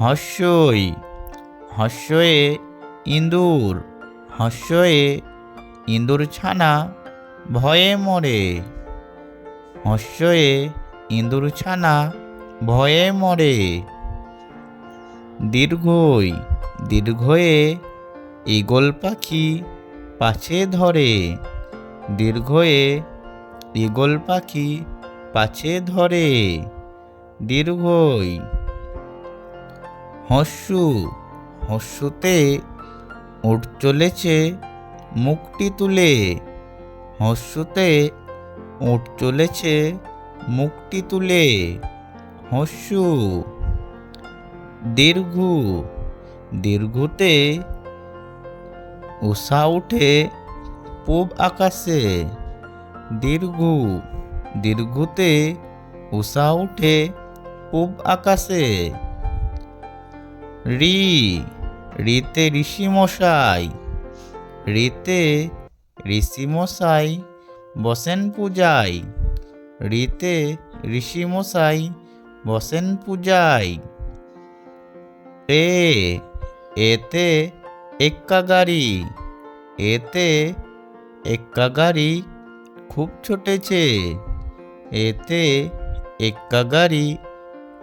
হস্যই, হস্যয়ে ইঁদুর হস্যয়ে ইঁদুর ছানা ভয়ে মরে। হস্যয়ে ইঁদুর ছানা ভয়ে মরে। দীর্ঘই, দীর্ঘয়ে ঈগল পাখি পাছে ধরে। দীর্ঘয়ে ঈগল পাখি পাছে ধরে। দীর্ঘই হস্যু, হস্যুতে উঠ চলেছে মুখটি তুলে। হস্যুতে উঠ চলেছে মুখটি তুলে। হস্যু, দীর্ঘ, দীর্ঘতে উষা উঠে পূব আকাশে। দীর্ঘ, দীর্ঘতে উষা উঠে পূব আকাশে। রি, রিতে ঋষিমশাই রিতে ঋষিমশাই বসেন পূজায়, রিতে ঋষিমশাই বসেন পূজায়। এ এতে এক্কা গাড়ি এতে এক্কা গাড়ি খুব ছুটেছে, এতে এক্কা গাড়ি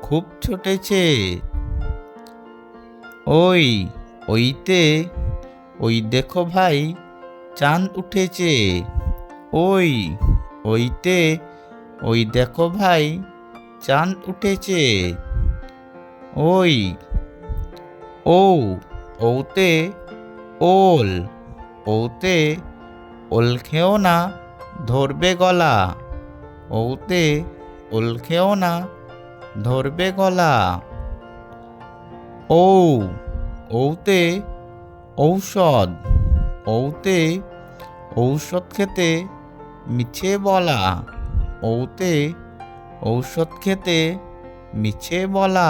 খুব ছুটেছে। ওই, ওইতে, ওই দেখো ভাই, চাঁদ উঠেছে। ওই, ওইতে, ওই দেখো ভাই, চাঁদ উঠেছে। ওই, ও, ওতে, ওল ওতে, ওল খেও না, ধরবে গলা। ওতে, ওল খেও না, ধরবে গলা। ও ওতে ঔষধ ঔতে ঔষধ খেতে মিছে বলা ঔতে ঔষধ খেতে মিছে বলা।